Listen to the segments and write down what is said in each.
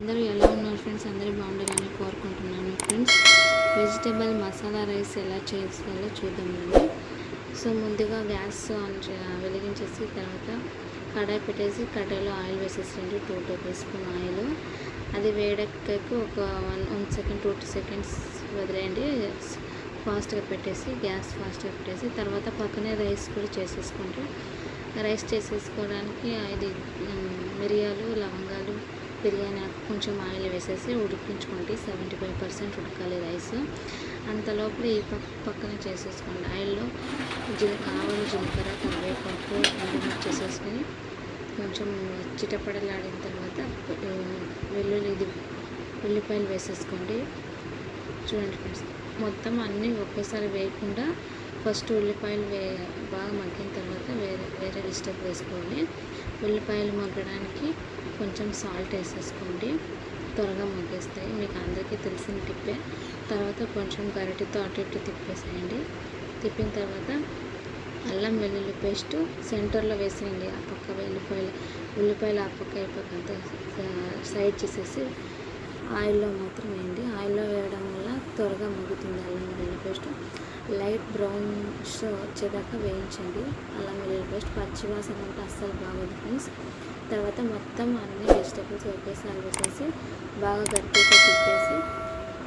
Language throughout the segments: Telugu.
అందరూ ఎలా ఉన్నారు ఫ్రెండ్స్ అందరూ బాగుండాలని కోరుకుంటున్నాను ఫ్రెండ్స్ వెజిటేబుల్ మసాలా రైస్ ఎలా చేసుకోవాలో చూద్దామండి సో ముందుగా గ్యాస్ ఆన్ వెలిగించేసి తర్వాత కడాయి పెట్టేసి కడాయిలో ఆయిల్ వేసేసండి టూ టేబుల్ స్పూన్ ఆయిల్. అది వేడెక్కాక ఒక one one second two two seconds వదిలేయండి. ఫాస్ట్గా పెట్టేసి గ్యాస్ ఫాస్ట్గా పెట్టేసి తర్వాత పక్కనే రైస్ కూడా చేసేసుకుంటాం రైస్ చేసేసుకోవడానికి ఇది మిరియాలు లవంగాలు బిర్యానీ ఆకు కొంచెం ఆయిల్ వేసేసి ఉడికించుకోండి సెవెంటీ ఫైవ్ పర్సెంట్ ఉడకాలి రైస్. అంత లోపల ఈ పక్క పక్కన చేసేసుకోండి. ఆయిల్లో జీల ఆవులు జీలకర్ర కరివేపాకు ఎండుమిర్చి చేసేసుకొని కొంచెం చిటపడలాడిన తర్వాత వెల్లుల్లి ఇది ఉల్లిపాయలు వేసేసుకోండి. చూడండి ఫ్రెండ్స్ మొత్తం అన్నీ ఒకేసారి వేయకుండా ఫస్ట్ ఉల్లిపాయలు వే బాగా మగ్గిన తర్వాత వేరే వేరే డిస్టర్బ్ వేసుకోండి ఉల్లిపాయలు మగ్గడానికి కొంచెం సాల్ట్ వేసేసుకోండి. త్వరగా మగ్గేస్తాయి. మీకు అందరికీ తెలిసిన టిప్పే. తర్వాత కొంచెం గరిటితో అటు ఇటు తిప్పేసేయండి. తిప్పిన తర్వాత అల్లం వెల్లుల్లి పేస్ట్ సెంటర్లో వేసేయండి. ఆ పక్క వెల్లిపాయలు ఉల్లిపాయలు ఆ పక్క ఈ పక్క అంతా సైడ్ చేసేసి ఆయిల్లో మాత్రం వేయండి. ఆయిల్లో వేయడం వల్ల త్వరగా మగ్గుతుంది అల్లం వెల్లుల్లి పేస్ట్. లైట్ బ్రౌన్ వచ్చేదాకా వేయించండి. అల్లం వెల్లుల్లి పేస్ట్ పచ్చివాసన అంటే అస్సలు బాగోదు ఫ్రెండ్స్. తర్వాత మొత్తం అన్ని వెజిటేబుల్స్ ఒకేసారి వేసేసి బాగా గట్టిగా తిప్పేసి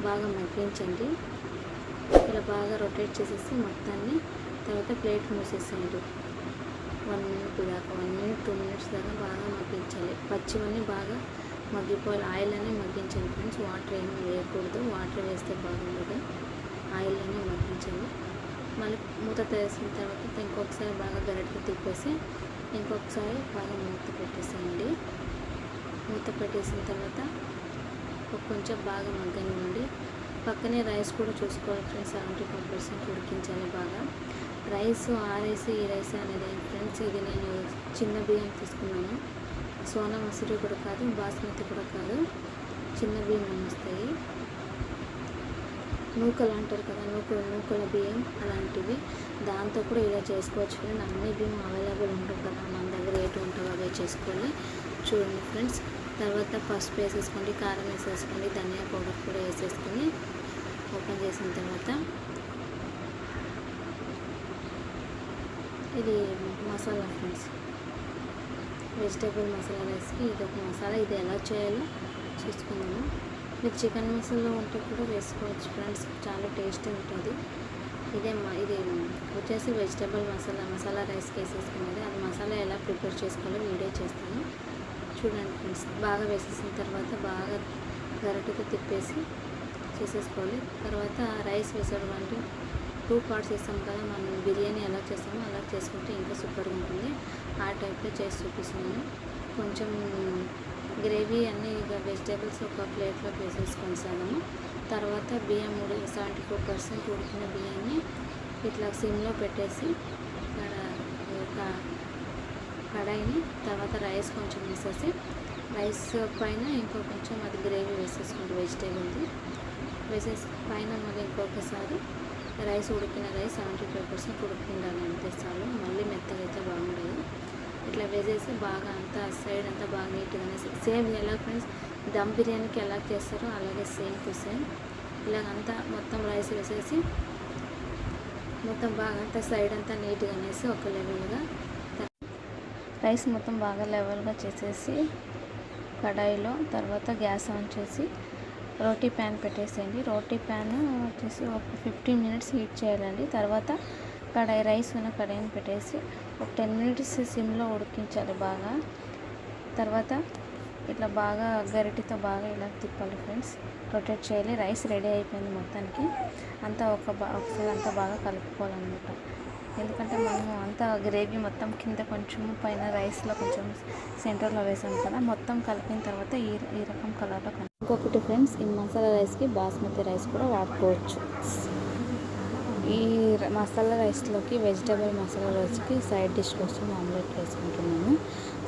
బాగా మగ్గించండి. ఇలా బాగా రొటేట్ చేసేసి మొత్తాన్ని తర్వాత ప్లేట్ మూసేసేయండి. వన్ మినిట్ దాకా వన్ మినిట్ టూ మినిట్స్ దాకా బాగా మగ్గించాలి. పచ్చివన్నీ బాగా మగ్గిపోవాలి. ఆయిల్ అనే మగ్గించాలి ఫ్రెండ్స్. వాటర్ ఏమీ వేయకూడదు. వాటర్ వేస్తే బాగుండదు. ఆయిల్ అనే మళ్ళీ మూత వేసిన తర్వాత ఇంకొకసారి బాగా గరిటెతో తిప్పేసి ఇంకొకసారి బాగా మూత పెట్టేసేయండి. మూత పెట్టేసిన తర్వాత కొంచెం బాగా మగ్గనివ్వండి. పక్కనే రైస్ కూడా చూసుకోవాలి ఫ్రెండ్స్. సెవెంటీ ఫైవ్ పర్సెంట్ ఉడికించాలి బాగా. రైస్ ఆ రైస్ ఈ రైస్ అనేది ఫ్రెండ్స్ ఇది నేను చిన్న బియ్యం తీసుకున్నాను. సోనా మసూరి కూడా కాదు బాస్మతి కూడా కాదు. చిన్న బియ్యం వస్తాయి. నూకలు అంటారు కదా నూకలు నూకల బియ్యం అలాంటివి. దాంతో కూడా ఇలా చేసుకోవచ్చు ఫ్రెండ్ అన్ని బియ్యం అవైలబుల్ ఉంటుంది కదా మన దగ్గర ఏటు ఉంటుందో అవే చేసుకోవాలి చూడండి ఫ్రెండ్స్. తర్వాత పసుపు వేసేసుకోండి కారం వేసేసుకోండి ధనియా పౌడర్ కూడా వేసేసుకొని ఓపెన్ చేసిన తర్వాత ఇది మసాలా ఫ్రెండ్స్. వెజిటేబుల్ మసాలా రైస్కి ఇది ఒక మసాలా. ఇది ఎలా చేయాలో చూసుకుందాము. మీరు చికెన్ మసాలా ఉంటే కూడా వేసుకోవచ్చు ఫ్రెండ్స్. చాలా టేస్టీ ఉంటుంది. ఇదే ఇది వచ్చేసి వెజిటేబుల్ మసాలా మసాలా రైస్కి వేసేసుకునేది. అది మసాలా ఎలా ప్రిపేర్ చేసుకోవాలో వీడియో చేస్తాను. చూడండి ఫ్రెండ్స్ బాగా వేసేసిన తర్వాత బాగా గరటితో తిప్పేసి చేసేసుకోవాలి. తర్వాత రైస్ వేసేయడం అంటే టూ పార్ట్స్ వేస్తాం కదా మనం బిర్యానీ ఎలా చేస్తామో అలా చేసుకుంటే ఇంకా సూపర్గా ఉంటుంది. ఆ టైప్లో చేసి చూపిస్తున్నాను. కొంచెం గ్రేవీ అన్ని వెజిటేబుల్స్ ఒక ప్లేట్లో వేసేసుకొని సగము. తర్వాత బియ్యం ఉడి సెవెంటీ ఫోర్ పర్సెంట్ ఉడికిన బియ్యాన్ని ఇట్లా సిమ్లో పెట్టేసి ఇక్కడ ఒక కడాయిని తర్వాత రైస్ కొంచెం వేసేసి రైస్ పైన ఇంకో కొంచెం అది గ్రేవీ వేసేసుకుంటే వెజిటేబుల్ది. వేసేసి పైన మళ్ళీ ఇంకొకసారి రైస్ ఉడికిన రైస్ సెవెంటీ ఫైవ్ పర్సెంట్ ఉడికిండాలి అంతే చాలు. మళ్ళీ మెత్తగా అయితే బాగుండదు. ఇట్లా వేసేసి బాగా అంతా సైడ్ అంతా బాగా నీట్గానే సేమ్ ఎలా ఫ్రెండ్స్ దమ్ బిర్యానీకి ఎలా చేస్తారో అలాగే సేమ్ టు సేమ్. ఇలాగంతా మొత్తం రైస్ వేసేసి మొత్తం బాగా అంతా సైడ్ అంతా నీట్గా అనేసి ఒక లెవెల్గా రైస్ మొత్తం బాగా లెవెల్గా చేసేసి కడాయిలో తర్వాత గ్యాస్ ఆన్ చేసి రోటీ ప్యాన్ పెట్టేసేయండి. రోటీ ప్యాన్ వచ్చేసి ఒక ఫిఫ్టీన్ మినిట్స్ హీట్ చేయాలండి. తర్వాత కడాయి రైస్ ఉన్న కడాయిని పెట్టేసి ఒక టెన్ మినిట్స్ సిమ్లో ఉడికించాలి బాగా. తర్వాత ఇట్లా బాగా గరిటితో బాగా ఇలా తిప్పాలి ఫ్రెండ్స్. రొటేట్ చేయాలి. రైస్ రెడీ అయిపోయింది మొత్తానికి. అంతా ఒక బాగా ఒకసారి అంతా బాగా కలుపుకోవాలన్నమాట. ఎందుకంటే మనము అంతా గ్రేవీ మొత్తం కింద కొంచెం పైన రైస్లో కొంచెం సెంటర్లో వేసాం కదా మొత్తం కలిపిన తర్వాత ఈ ఈ రకం కలర్లో ఇంకొకటి ఫ్రెండ్స్ ఈ మసాలా రైస్కి బాస్మతి రైస్ కూడా వాడుకోవచ్చు. ఈ మసాలా రైస్లోకి వెజిటేబుల్ మసాలా రైస్కి సైడ్ డిష్ కోసం ఆమ్లెట్ వేసుకుంటున్నాను.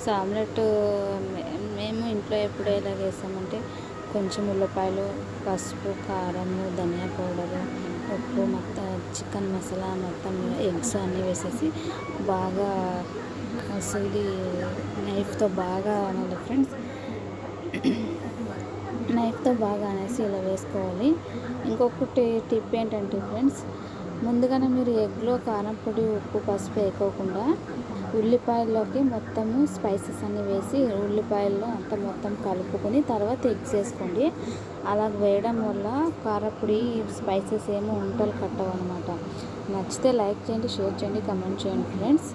సో ఆమ్లెట్ మేము ఇంట్లో ఎప్పుడు ఎలా వేసామంటే కొంచెం ఉల్లిపాయలు పసుపు కారము ధనియా పౌడరు ఉప్పు మొత్తం చికెన్ మసాలా మొత్తం ఎగ్స్ అన్నీ వేసేసి బాగా అసలు ఇది నైఫ్తో బాగా అనాలి ఫ్రెండ్స్. నైఫ్తో బాగా అనేసి ఇలా వేసుకోవాలి. ఇంకొకటి టిప్ ఏంటంటే ఫ్రెండ్స్ ముందుగానే మీరు ఎగ్లో కారంపొడి ఉప్పు పసుపు వేయకోకుండా ఉల్లిపాయల్లోకి మొత్తము స్పైసెస్ అన్నీ వేసి ఉల్లిపాయల్లో అంతా మొత్తం కలుపుకొని తర్వాత ఎగ్స్ వేసుకోండి అలా వేయడం వల్ల కారపొడి స్పైసెస్ ఏమో ఉంటలు కట్టవు అనమాట నచ్చితే లైక్ చేయండి షేర్ చేయండి కమెంట్ చేయండి ఫ్రెండ్స్.